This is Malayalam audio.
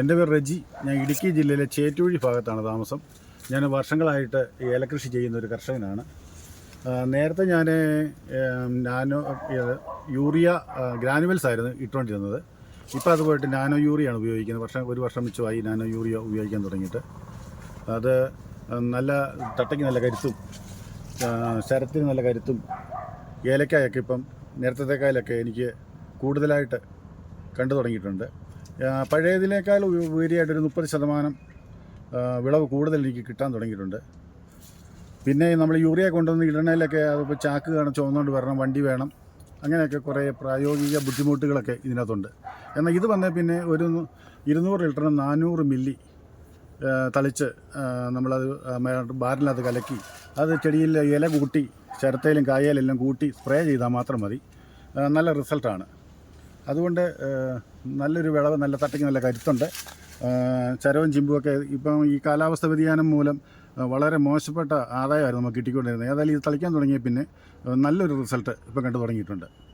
എന്റെ പേര് റെജി. ഞാൻ ഇടുക്കി ജില്ലയിലെ ചേറ്റുവഴി ഭാഗത്താണ് താമസം. ഞാൻ വർഷങ്ങളായിട്ട് ഏലകൃഷി ചെയ്യുന്ന ഒരു കർഷകനാണ്. നേരത്തെ ഞാൻ നാനോ യൂറിയ ഗ്രാനുവൽസ് ആയിരുന്നു ഇട്ടുകൊണ്ടിരുന്നത്. ഇപ്പോൾ അത് പോയിട്ട് നാനോ യൂറിയാണ് ഉപയോഗിക്കുന്നത്. വർഷം ഒരു വർഷം മിച്ചമായി നാനോ യൂറിയ ഉപയോഗിക്കാൻ തുടങ്ങിയിട്ട്. അത് നല്ല തട്ടയ്ക്ക് നല്ല കരുത്തും ശരത്തിന് നല്ല കരുത്തും ഏലക്കായൊക്കെ ഇപ്പം നേരത്തേക്കാളൊക്കെ എനിക്ക് കൂടുതലായിട്ട് കണ്ടു തുടങ്ങിയിട്ടുണ്ട്. പഴയതിനേക്കാൾ ഉപ- ഉപരിയായിട്ട് ഒരു മുപ്പത് ശതമാനം വിളവ് കൂടുതൽ എനിക്ക് കിട്ടാൻ തുടങ്ങിയിട്ടുണ്ട്. പിന്നെ നമ്മൾ യൂറിയ കൊണ്ടുവന്ന് ഇടണേലൊക്കെ അതിപ്പോൾ ചാക്ക് കാണാൻ ചുവന്നുകൊണ്ട് വരണം വണ്ടി വേണം. അങ്ങനെയൊക്കെ കുറേ പ്രായോഗിക ബുദ്ധിമുട്ടുകളൊക്കെ ഇതിനകത്തുണ്ട്. എന്നാൽ ഇത് വന്നേ പിന്നെ ഒരു ഇരുന്നൂറ് ലിറ്ററിന് നാനൂറ് മില്ലി തളിച്ച് നമ്മളത് ബാറിനകത്ത് കലക്കി അത് ചെടിയിൽ ഇല കൂട്ടി ചിരത്തയിലും കായയിലെല്ലാം കൂട്ടി സ്പ്രേ ചെയ്താൽ മാത്രം മതി. നല്ല റിസൾട്ടാണ്. അതുകൊണ്ട് നല്ലൊരു വിളവ് നല്ല തട്ടയ്ക്ക് നല്ല കരുത്തുണ്ട്. ചരവും ചിമ്പുമൊക്കെ ഇപ്പം ഈ കാലാവസ്ഥ വ്യതിയാനം മൂലം വളരെ മോശപ്പെട്ട ആദായമായിരുന്നു നമുക്ക് കിട്ടിക്കൊണ്ടിരുന്നത്. ഏതായാലും ഇത് തളിക്കാൻ തുടങ്ങിയ പിന്നെ നല്ലൊരു റിസൾട്ട് ഇപ്പം കണ്ടു തുടങ്ങിയിട്ടുണ്ട്.